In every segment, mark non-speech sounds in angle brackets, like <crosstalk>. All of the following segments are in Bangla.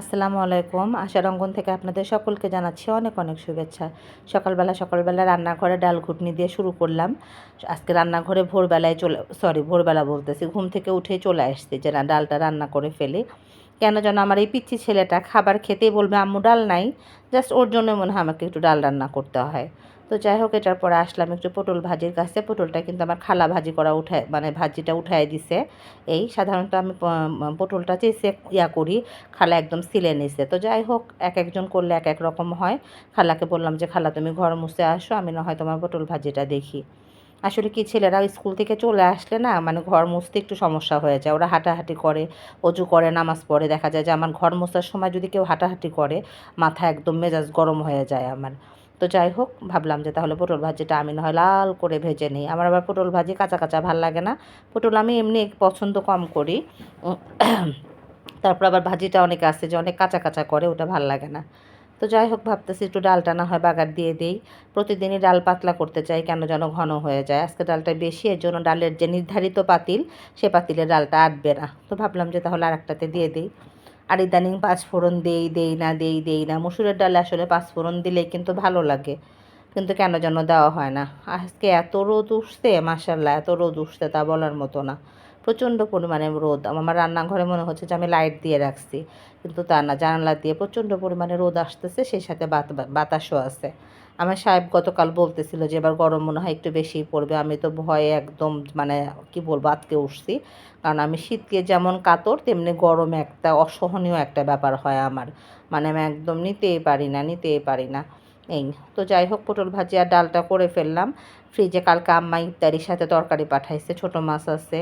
আসসালামু আলাইকুম। আশা রঙ্গন থেকে আপনাদের সকলকে জানাচ্ছি অনেক অনেক শুভেচ্ছা। সকালবেলা সকালবেলা রান্নাঘরে ডাল ঘুটনি দিয়ে শুরু করলাম। আজকে রান্নাঘরে ভোরবেলায় চলে সরি ভোরবেলা বলতেছি, ঘুম থেকে উঠে চলে আসছি যে না, ডালটা রান্না করে ফেলি। কেন যেন আমার এই পিচ্ছি ছেলেটা খাবার খেতেই বলবে, আম্মু, ডাল নাই। জাস্ট ওর জন্য মনে হয় আমাকে একটু ডাল রান্না করতে হয়। তো যাই হোক, এটার পরে আসলাম একটু পটল ভাজির কাছে। পটলটা কিন্তু আমার খালা ভাজি করা উঠায় মানে ভাজিটা উঠায় দিছে। এই সাধারণত আমি পটলটা চেয়েছে ইয়া করি, খালা একদম সিলে নিছে। তো যাই হোক, এক একজন করলে এক এক রকম হয়। খালাকে বললাম যে, খালা, তুমি ঘর মুছে আসো, আমি না হয় তোমার পটল ভাজিটা দেখি। আসলে কি ছেলেরা স্কুল থেকে চলে আসলে না মানে ঘর মুছতে একটু সমস্যা হয়ে যায়। ওরা হাঁটাহাঁটি করে, অজু করে, নামাজ পড়ে। দেখা যায় যে, আমার ঘর মোছার সময় যদি কেউ হাঁটাহাঁটি করে, মাথা একদম মেজাজ গরম হয়ে যায় আমার। তো যাই হোক, ভাবলাম যে তাহলে পটল ভাজিটা আমি না হয় লাল করে ভেজে নিই। আমার আবার পটল ভাজি কাঁচা কাঁচা ভালো লাগে না। পটল আমি এমনি পছন্দ কম করি। তারপর আবার ভাজিটা অনেকে আছে যে অনেক কাঁচা কাঁচা করে, ওটা ভালো লাগে না। তো যাই হোক, ভাবতেছি একটু ডালটা না হয় বাগার দিয়ে দিই। প্রতিদিনই ডাল পাতলা করতে চাই, কেন যেন ঘন হয়ে যায়। আজকে ডালটা বেশি, এর জন্য ডালের যে নির্ধারিত পাতিল, সে পাতিলে ডালটা আটবে না। তো ভাবলাম যে তাহলে আরেকটাতে দিয়ে দিই। আর ইদানিং পাঁচফোড়ন দেই দেই না, দেই দেই না। মুসুরের ডালে আসলে পাঁচফোড়ন দিলে কিন্তু ভালো লাগে। কিন্তু কেন যেন দেওয়া হয় না। আজকে এত রোদ উঠছে মাসাল্লাহ এত রোদ উঠছে তা বলার মতো না। প্রচণ্ড পরিমাণে রোদ। আমার রান্নাঘরে মনে হচ্ছে যে আমি লাইট দিয়ে রাখছি। কিন্তু তা না, জানালা দিয়ে প্রচণ্ড পরিমাণে রোদ আসতেছে, সেই সাথে বাত- বাতাসও আছে। আমার সাহেব গতকাল বলতেছিল যে, এবার গরম মনে হয় একটু বেশি পড়বে। আমি তো ভয়ে একদম মানে কি বলব, আতকে উঠছি। কারণ আমি শীতকে যেমন কাতর, তেমনি গরম একটা, অসহনীয় একটা ব্যাপার হয় আমার। মানে আমি একদম নিতেই পারি না, নিতেই পারি না। এই, তো যাই হোক, পটল ভাজি আর ডালটা করে ফেললাম। ফ্রিজে কালকে আম্মা ইফতারির সাথে তরকারি পাঠাইছে। ছোট মাছ আছে,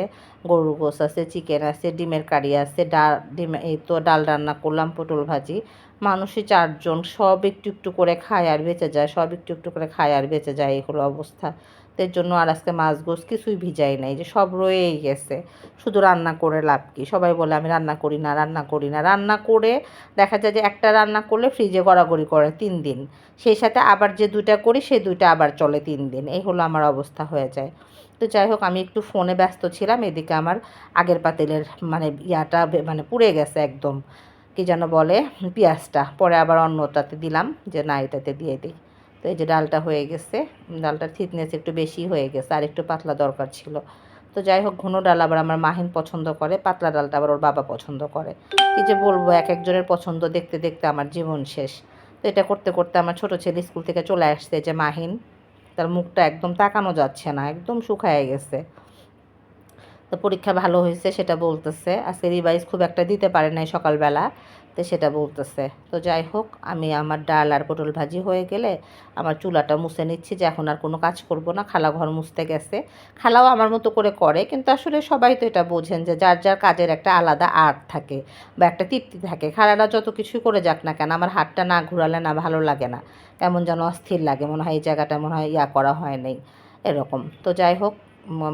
গরুর গোস আছে, চিকেন আছে, ডিমের কারি আছে, ডাল, ডিম, এই তো ডাল রান্না করলাম, পটল ভাজি। মানুষই চারজন, সব একটু একটু করে খায় আর বেঁচে যায়, সব একটু একটু করে খায় আর বেঁচে যায় এই হলো অবস্থা। এর জন্য আর আজকে মাছ গোছ কিছুই ভিজাই নাই, যে সব রয়েই গেছে। শুধু রান্না করে লাভ কি? সবাই বলে, আমি রান্না করি না, রান্না করি না। রান্না করে দেখা যায় যে একটা রান্না করলে ফ্রিজে গড়াগড়ি করে তিন দিন। সেই সাথে আবার যে দুইটা করি সেই দুইটা আবার চলে তিন দিন। এই হলো আমার অবস্থা হয়ে যায়। তো যাই হোক, আমি একটু ফোনে ব্যস্ত ছিলাম, এদিকে আমার আগের পাতিলের মানে ইয়াটা মানে পুড়ে গেছে একদম। কি যেন বলে, পেঁয়াজটা। পরে আবার অন্যটাতে দিলাম, যে না, এটাতে দিয়ে দিই। তো এই যে ডালটা হয়ে গেছে, ডালটার থিকনেস একটু বেশি হয়ে গেছে, আর একটু পাতলা দরকার ছিল। তো যাই হোক, ঘন ডাল আবার আমার মাহিন পছন্দ করে, পাতলা ডালটা আবার ওর বাবা পছন্দ করে। কি যে বলব, এক একজনের পছন্দ দেখতে দেখতে আমার জীবন শেষ। তো এটা করতে করতে আমার ছোট ছেলে স্কুল থেকে চলে আসছে যে, মাহিন, তার মুখটা একদম তাকানো যাচ্ছে না, একদম শুকায় গেছে। তো পরীক্ষা ভালো হয়েছে, সেটা বলতেছে। আজকে রিভাইজ খুব একটা দিতে পারে নাই সকালবেলা, তো সেটা বলতেছে। তো যাই হোক, আমি আমার ডাল আর পটল ভাজি হয়ে গেলে আমার চুলাটা মুছে নিচ্ছি যে এখন আর কোনো কাজ করব না, খালা ঘর মুছতে গেছে। খালাও আমার মতো করে করে, কিন্তু আসলে সবাই তো এটা বোঝেন যে যার যার কাজের একটা আলাদা আর্ট থাকে বা একটা তৃপ্তি থাকে। খালারা যত কিছুই করে যাক না কেন, আমার হাতটা না ঘুরালে না ভালো লাগে না। কেমন যেন অস্থির লাগে, মনে হয় এই জায়গাটা মনে হয় ইয়া করা হয় নাই, এরকম। তো যাই হোক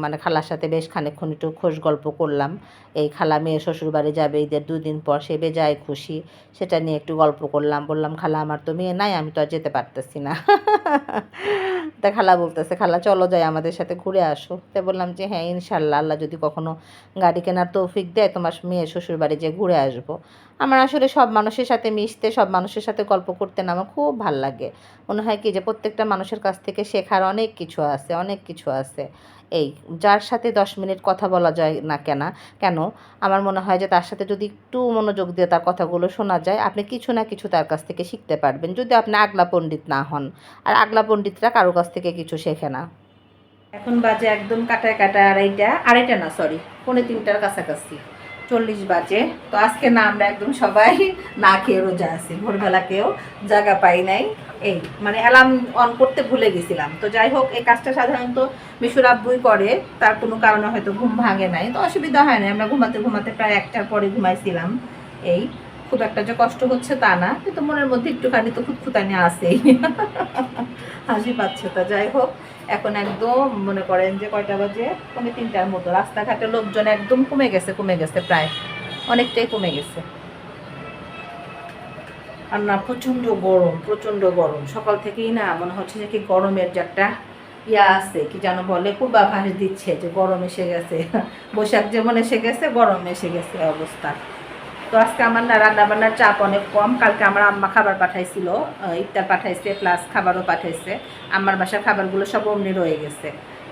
মানে খালার সাথে বেশ খানিকক্ষণ একটু খোশ গল্প করলাম। এই খালা মেয়ে শ্বশুর বাড়ি যাবে, ঈদের দুদিন পর সে বেজায় খুশি, সেটা নিয়ে একটু গল্প করলাম। বললাম, খালা, আমার তো মেয়ে নাই, আমি তো আর যেতে পারতেছি না। <laughs> তা খালা বলতেছে, খালা, চলো যাই, আমাদের সাথে ঘুরে আসো। তো বললাম যে হ্যাঁ ইনশাল্লাহ, আল্লাহ যদি কখনো গাড়ি কেনার তৌফিক দেয়, তোমার মেয়ে শ্বশুর বাড়ি যেয়ে ঘুরে আসব। আমার আসলে সব মানুষের সাথে মিশতে, সব মানুষের সাথে গল্প করতে না আমার খুব ভালো লাগে। মনে হয় কি যে, প্রত্যেকটা মানুষের কাছ থেকে শেখার অনেক কিছু আছে, অনেক কিছু আছে। এই, যার সাথে দশ মিনিট কথা বলা যায় না কেন? কেন? আমার মনে হয় যে তার সাথে যদি একটু মনোযোগ দিয়ে তার কথাগুলো শোনা যায়, আপনি কিছু না কিছু তার কাছ থেকে শিখতে পারবেন। যদি আপনি আগলা পণ্ডিত না হন, আর আগলা পণ্ডিতরা কারও কাছ থেকে কিছু শেখে না। এখন বাজে একদম কাটায় কাটায় আড়াইটা আড়াইটা না সরি পৌনে তিনটার কাছাকাছি। চল্লিশ বাজে। তো আজকে না আমরা একদম সবাই না খেয়ে রোজা আছি। ভোরবেলা কেউ জায়গা পাই নাই। এই মানে অ্যালার্ম অন করতে ভুলে গেছিলাম। তো যাই হোক, এই কাজটা সাধারণত মিশুর আব্বুই করে। তার কোনো কারণে হয়তো ঘুম ভাঙে নাই। তো অসুবিধা হয় না আমরা ঘুমাতে ঘুমাতে প্রায় একটার পরে ঘুমাইছিলাম। এই খুব একটা যে কষ্ট হচ্ছে তা না, কিন্তু মনের মধ্যে একটুখানি তো খুঁতখুতানি আসেই হাসি পাচ্ছে তা, যাই হোক, এখন একদম মনে করেন যে কয়টা বাজে? পৌনে তিনটার মতো। রাস্তাঘাটে লোকজন একদম কমে গেছে কমে গেছে প্রায়। অনেকটাই কমে গেছে। আর না, প্রচণ্ড গরম প্রচণ্ড গরম। সকাল থেকেই না মনে হচ্ছে যে কি গরমের যে একটা ইয়া আছে, কি যেন বলে, পূর্বাভাস দিচ্ছে যে গরম এসে গেছে। বৈশাখ যেমন এসে গেছে, গরম এসে গেছে অবস্থা। তো আজকে আমার না রান্না বান্নার চাপ অনেক কম। কালকে আমার আম্মা খাবার পাঠাইছিল ইফতার পাঠাইছে প্লাস খাবারও পাঠাইছে। আমার বাসার খাবারগুলো সব অমনি রয়ে গেছে।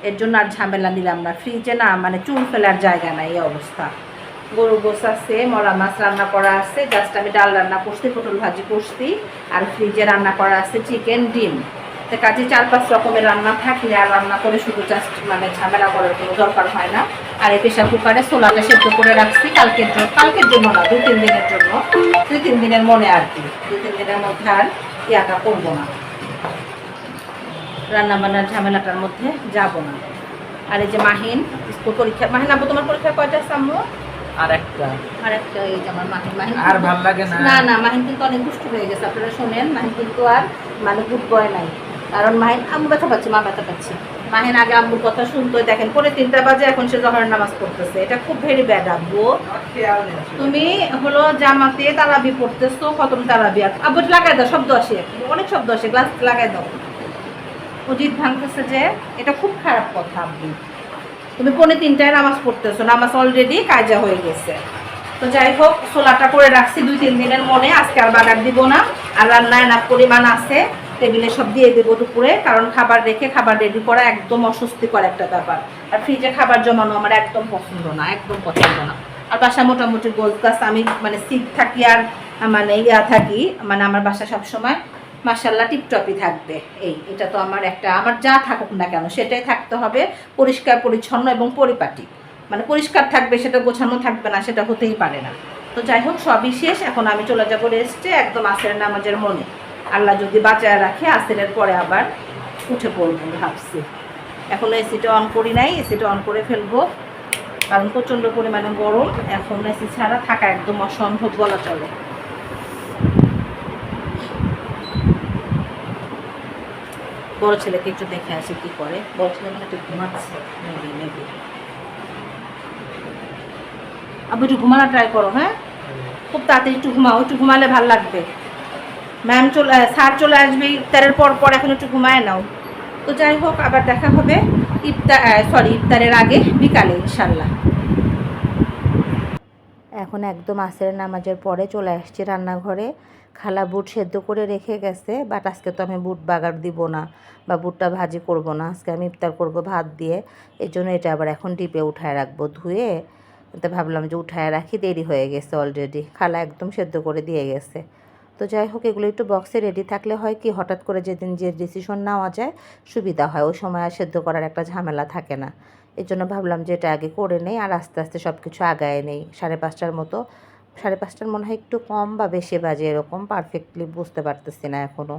এর জন্য আর ঝামেলা নিলাম না। ফ্রিজে না মানে চুল ফেলার জায়গা নাই এই অবস্থা। গরু গোস আছে, মরা মাছ রান্না করা আছে জাস্ট আমি ডাল রান্না করছি, পটল ভাজি করছি, আর ফ্রিজে রান্না করা আছে চিকেন ডিম। তো কাজে চার পাঁচ রকমের রান্না থাকলে আর রান্না করে শুধু জাস্ট মানে ঝামেলা করার কোনো দরকার হয় না। আর এই প্রেশার কুকারে ছোলাটা সেদ্ধ করে রাখছি কালকের জন্য কালকের জন্য না দুই তিন দিনের জন্য। দুই তিন দিনের মনে আর কি দুই তিন দিনের মধ্যে আর ইয়াটা করব না। রান্না বান্নার ঝামেলাটার মধ্যে যাব না। আর এই যে মাহিন স্কুল পরীক্ষা মাহিন আবু তোমার পরীক্ষা কয়টা সামু আর একটা। আর একটা এই যে আমার মাহিন মাহিন আর ভালো লাগে না। না না মাহিন কিন্তু অনেক দুষ্ট হয়ে গেছে আপনারা শোনেন মাহিন কিন্তু আর মানে গুড বয় নাই। কারণ মাহিন আম্মু ব্যথা পাচ্ছি মা ব্যথা পাচ্ছে। মাহিন আগে আম্মুর কথা শুনতো, দেখেন, পরে তিনটা বাজে এখন সে জহরের নামাজ পড়তেছে। এটা খুব ভেরি ব্যাড আব্বু। তুমি হলো জামাতে তারাবি পড়তেছো, খতম তারাবি। আব্বু লাগাই দাও, শব্দ আসে। অনেক শব্দ আসে গ্লাস লাগাই দাও। অজিত ভাঙতেছে যে, এটা খুব খারাপ কথা, আব্বু। তুমি পৌনে তিনটায় নামাজ পড়তেছো, নামাজ অলরেডি কাজা হয়ে গেছে। তো যাই হোক ছোলাটা করে রাখছি দুই, তিন দিনের মনে। আজকে আর বাগার দিব না, আর রান্নায় না পরিমাণ আছে। টেবিলে সব দিয়ে দেবো দুপুরে, কারণ খাবার রেখে খাবার রেডি করা একদম অস্বস্তিকর একটা ব্যাপার। আর ফ্রিজে খাবার জমানো আমার একদম পছন্দ না, একদম পছন্দ না। আর বাসা মোটামুটি গোল গাছ, আমি মানে সিক থাকি আর মানে ইয়া থাকি মানে আমার বাসা সবসময় মাসাল্লাহ টিপটপই থাকবে। এই, এটা তো আমার একটা, আমার যা থাকুক না কেন, সেটাই থাকতে হবে পরিষ্কার, পরিচ্ছন্ন এবং পরিপাটি। মানে পরিষ্কার থাকবে, সেটা গোছানো থাকবে না, সেটা হতেই পারে না। তো যাই হোক, সবই শেষ, এখন আমি চলে যাব রেস্টে একদম আসের নামাজের মনে আল্লাহ যদি বাঁচায় রাখে, আসেরের পরে আবার উঠে পড়ব ভাবছি। এখনও এসিটা অন করি নাই এসিটা অন করে ফেলব। কারণ প্রচণ্ড পরিমাণে গরম, এখন এসি ছাড়া থাকা একদম অসম্ভব বলা চলে। বড় ছেলেকে একটু দেখে আসি কি করে। বড় ছেলে মানে একটু ঘুমাচ্ছে। Maybe maybe. আবু একটু ঘুমানো ট্রাই করো হ্যাঁ? খুব তাড়াতাড়ি একটু ঘুমাও, একটু ঘুমালে ভালো লাগবে। ম্যাম চলে, স্যার চলে আসবে, ইফতারের পর পর এখন একটু ঘুমায় নাও। তো যাই হোক, আবার দেখা হবে ইফতার সরি ইফতারের আগে, বিকালে ইনশাল্লাহ এখন একদম আসরের নামাজের পরে চলে আসছি রান্নাঘরে। খালা বুট সেদ্ধ করে রেখে গেছে বাট আজকে তো আমি বুট বাগার দিব না বা বুটটা ভাজি করব না। আজকে আমি ইফতার করব ভাত দিয়ে এই জন্য এটা আবার এখন ডিপে উঠায় রাখব। ধুয়ে তো ভাবলাম যে উঠায় রাখি, দেরি হয়ে গেছে অলরেডি খালা একদম সেদ্ধ করে দিয়ে গেছে। তো যাই হোক, এগুলো একটু বক্সে রেডি থাকলে হয় কি, হঠাৎ করে যেদিন যে ডিসিশন নেওয়া যায়, সুবিধা হয়। ওই সময় আর সেদ্ধ করার একটা ঝামেলা থাকে না। এর জন্য ভাবলাম যে এটা আগে করে নেই আর আস্তে আস্তে সব কিছু আগায় নেই। সাড়ে পাঁচটার মতো, সাড়ে পাঁচটার মনে হয় একটু কম বা বেশি বাজে এরকম পারফেক্টলি বুঝতে পারতেছি না এখনও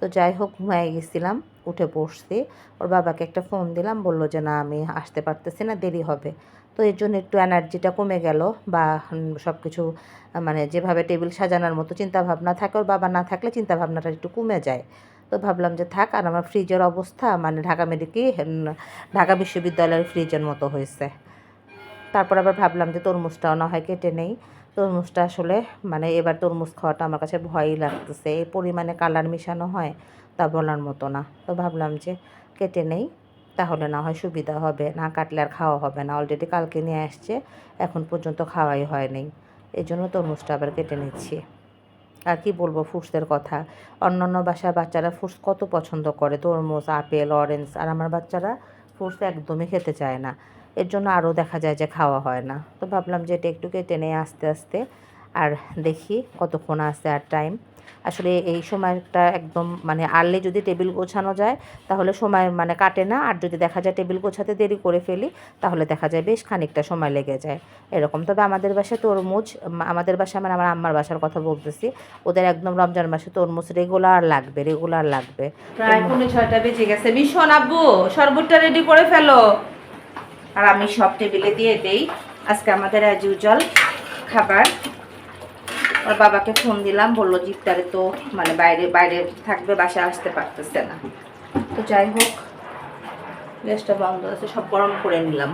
তো যাই হোক, ঘুমায় গেছিলাম, উঠে বসছি। ওর বাবাকে একটা ফোন দিলাম, বলল যে, না, আমি আসতে পারতেছি না, দেরি হবে। তো এর জন্য একটু এনার্জিটা কমে গেল বা সব কিছু মানে যেভাবে টেবিল সাজানোর মতো চিন্তা ভাবনা থাকে, ওর বাবা না থাকলে চিন্তা ভাবনাটা একটু কমে যায়। তো ভাবলাম যে, থাক, আর আমার ফ্রিজের অবস্থা মানে ঢাকা মেডিকি ঢাকা বিশ্ববিদ্যালয়ের ফ্রিজের মতো হয়েছে। তারপর আবার ভাবলাম যে, তরমুজটাও না হয় কেটে নেই। তরমুজটা আসলে মানে এবার তরমুজ খাওয়াটা আমার কাছে ভয়ই লাগতেছে। এই পরিমাণে কালার মিশানো হয় তা বলার মতো না। তো ভাবলাম যে কেটে নেই, তাহলে না হয় সুবিধা হবে। না কাটলে আর খাওয়া হবে না। অলরেডি কালকে নিয়ে আসছে, এখন পর্যন্ত খাওয়াই হয়নি। এই জন্য তরমুজটা আবার কেটে নিচ্ছি। আর কি বলব ফ্রুটসের কথা? অন্যান্য বাসার বাচ্চারা ফ্রুটস কত পছন্দ করে? তরমুজ, আপেল অরেঞ্জ আর আমার বাচ্চারা ফ্রুটস একদমই খেতে চায় না। এর জন্য আরও দেখা যায় যে খাওয়া হয় না। তো ভাবলাম যে এটা একটু কেটে নেই আস্তে আস্তে আর দেখি কতক্ষণ আছে আর টাইম আসলে এই সময়টা একদম মানে আর্লি যদি টেবিল গোছানো যায় তাহলে সময় মানে কাটে না। আর যদি দেখা যায় টেবিল গোছাতে দেরি করে ফেলি তাহলে দেখা যায় বেশ খানিকটা সময় লেগে যায়। এরকম। তবে আমাদের বাসায় তরমুজ আমাদের বাসায় মানে আমার আম্মার বাসার কথা বলতেছি ওদের একদম রমজান মাসে তরমুজ রেগুলার লাগবে রেগুলার লাগবে। প্রায় পৌনে ছয়টা বেজে গেছে। ভীষণ আব্বু শরবতটা রেডি করে ফেলো। আর আমি সব টেবিলে দিয়ে দেই। আজকে আমাদের অ্যাজ ইউজুয়াল খাবার। ওর বাবাকে ফোন দিলাম, বলল জিপটারে তো মানে বাইরে বাইরে থাকবে, বাসায় আসতে পারতেছে না। তো যাই হোক, গ্যাসটা বন্ধ আছে, সব গরম করে নিলাম।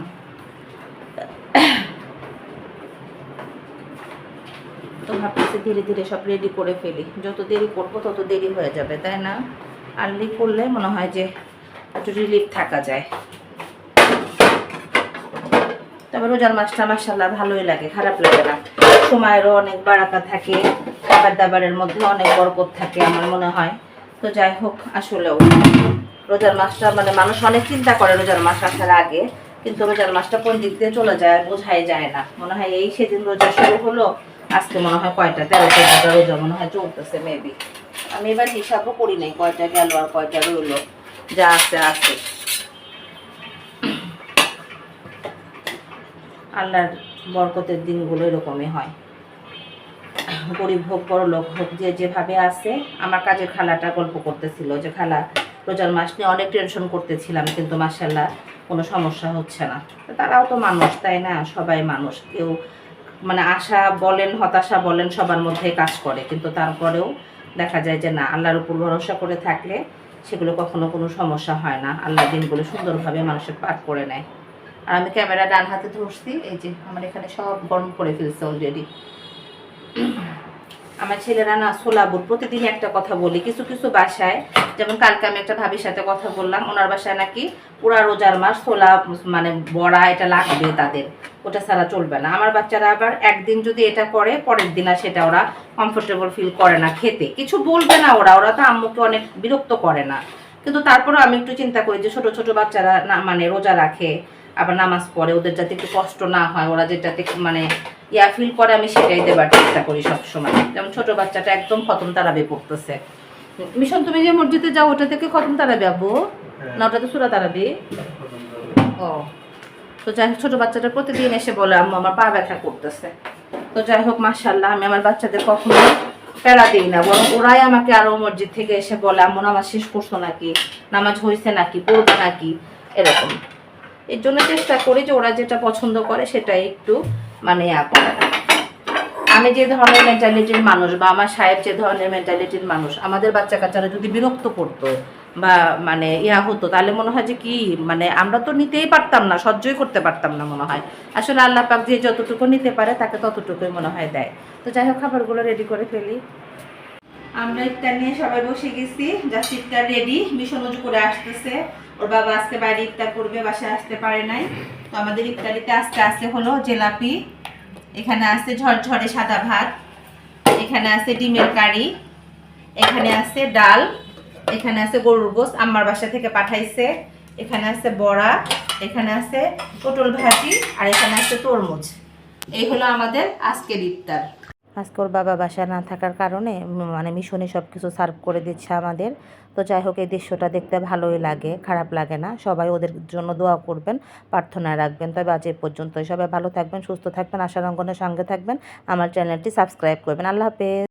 তো ভাবতেছি ধীরে ধীরে সব রেডি করে ফেলি। যত দেরি করব তত দেরি হয়ে যাবে, তাই না? আর্লি করলে মনে হয় যে একটু রিলিফ থাকা যায়। তবে রোজার মাছটা মাসাল্লাহ ভালোই লাগে, খারাপ লাগে না। সময়েরও অনেক বারাকা থাকে খাবার দাবারের মধ্যে অনেক বরকত থাকে আমার মনে হয়। তো যাই হোক, আসলেও রোজার মাছটা মানে মানুষ অনেক চিন্তা করে রোজার মাস আসার আগে, কিন্তু রোজার মাসটা কোন দিক দিয়ে চলে যায় বোঝাই যায় না। মনে হয় এই সেদিন রোজা শুরু হলো, আজকে মনে হয় কয়টা? তেরো চোদ্দটা রোজা মনে হয় চলতেছে মেবি আমি এবার হিসাবও করি নাই কয়টা গেল আর কয়টা রইল। যা আছে আছে। আল্লাহর বরকতের দিনগুলো এরকমই হয়। গরিব হোক, বড় লোক হোক, যে যেভাবে আছে, আমার কাজের খালাটা গল্প করতেছিল যে, খালা, রোজার মাস নিয়ে অনেক টেনশন করতেছিলাম, কিন্তু মাসাল্লাহ কোনো সমস্যা হচ্ছে না। তারাও তো মানুষ, তাই না? সবাই মানুষ। কেউ মানে আশা বলেন, হতাশা বলেন, সবার মধ্যে কাজ করে। কিন্তু তারপরেও দেখা যায় যে, না, আল্লাহর উপর ভরসা করে থাকলে সেগুলো কখনো কোনো সমস্যা হয় না। আল্লাহ দিনগুলো সুন্দরভাবে মানুষের পার করে নেয়। আর আমি ক্যামেরা ডান হাতে ধরছি, এই যে আমার এখানে সব গরম করে ফেলছে অলরেডি আমার ছেলেরা না সোলাবুর প্রতিদিন একটা কথা বলি, কিছু কিছু বাসায়, যেমন কালকে আমি একটা ভাবির সাথে কথা বললাম, ওনার বাসায় নাকি পুরা রোজার মাস সোলা মানে বড়া এটা লাগবে তাদের, ওটা ছাড়া চলবে না। আমার বাচ্চারা আবার একদিন যদি এটা করে, পরের দিন আর সেটা ওরা কমফোর্টেবল ফিল করে না খেতে। কিছু বলবে না ওরা ওরা তো আম্মুকে অনেক বিরক্ত করে না। কিন্তু তারপরেও আমি একটু চিন্তা করি যে ছোট ছোট বাচ্চারা না মানে রোজা রাখে আবার নামাজ পড়ে ওদের যাতে একটু কষ্ট না হয় ওরা যেটাতে মানে ইয়া ফিল করে আমি সেটাই দেবার চেষ্টা করি সবসময়। যেমন ছোট বাচ্চাটা একদম খতম তারাবে পড়তেছে। মিশন তুমি যে মসজিদে যাও ওটা থেকে খতম তারাবে আবু না ওটা তো সুরা তারাবি? ও। তো যাই হোক ছোটো বাচ্চাটা প্রতিদিন এসে বলে আম্মু আমার পা ব্যথা করতেছে। তো যাই হোক মার্শাল্লাহ আমি আমার বাচ্চাদের কখনো প্যারা দিই না। বরং ওরাই আমাকে আরও মসজিদ থেকে এসে বলে আম্মু নামাজ শেষ করছ নাকি? নামাজ হয়েছে নাকি? পড়বে নাকি? এরকম। এর জন্য চেষ্টা করি যে ওরা যেটা পছন্দ করে সেটাই একটু মানে আমি যে ধরনের মেন্টালিটির মানুষ বা আমার সাহেব যে ধরনের মেন্টালিটির মানুষ, আমাদের বাচ্চা কাচ্চারা যদি বিরক্ত করতো বা মানে ইয়া হতো, তাহলে মনে হয় যে কি মানে আমরা তো নিতেই পারতাম না, সহ্যই করতে পারতাম না মনে হয়। আসলে আল্লাহ পাক যে যতটুকু নিতে পারে, তাকে ততটুকুই মনে হয় দেয়। তো যাই হোক, খাবারগুলো রেডি করে ফেলি। আমরা ইফতার নিয়ে সবাই বসে গেছি। জাস্ট ইফতার রেডি মিশন উজু করে আসতেছে। ওর বাবা আজকে বাইরে ইফতার করবে, বাসায় আসতে পারে নাই। তো আমাদের ইফতারিতে আস্তে আস্তে হলো জেলাপি। এখানে আছে ঝরঝরে সাদা ভাত। এখানে আছে ডিমের কারি। এখানে আছে ডাল। এখানে আছে গরুর গোস আমার বাসা থেকে পাঠাইছে। এখানে আছে বড়া। এখানে আছে পটল ভাজি। আর এখানে আছে তরমুজ। এই হলো আমাদের আজকের ইফতার। আজকে ওর বাবা বাসা না থাকার কারণে মানে মিশনে সব কিছু সার্ভ করে দিচ্ছে আমাদের। তো যাই হোক, এই দৃশ্যটা দেখতে ভালোই লাগে, খারাপ লাগে না। সবাই ওদের জন্য দোয়া করবেন, প্রার্থনা রাখবেন। তবে আজ এ পর্যন্তই। সবাই ভালো থাকবেন, সুস্থ থাকবেন আশার অঙ্গনের সঙ্গে থাকবেন। আমার চ্যানেলটি সাবস্ক্রাইব করবেন। আল্লাহ হাফেজ।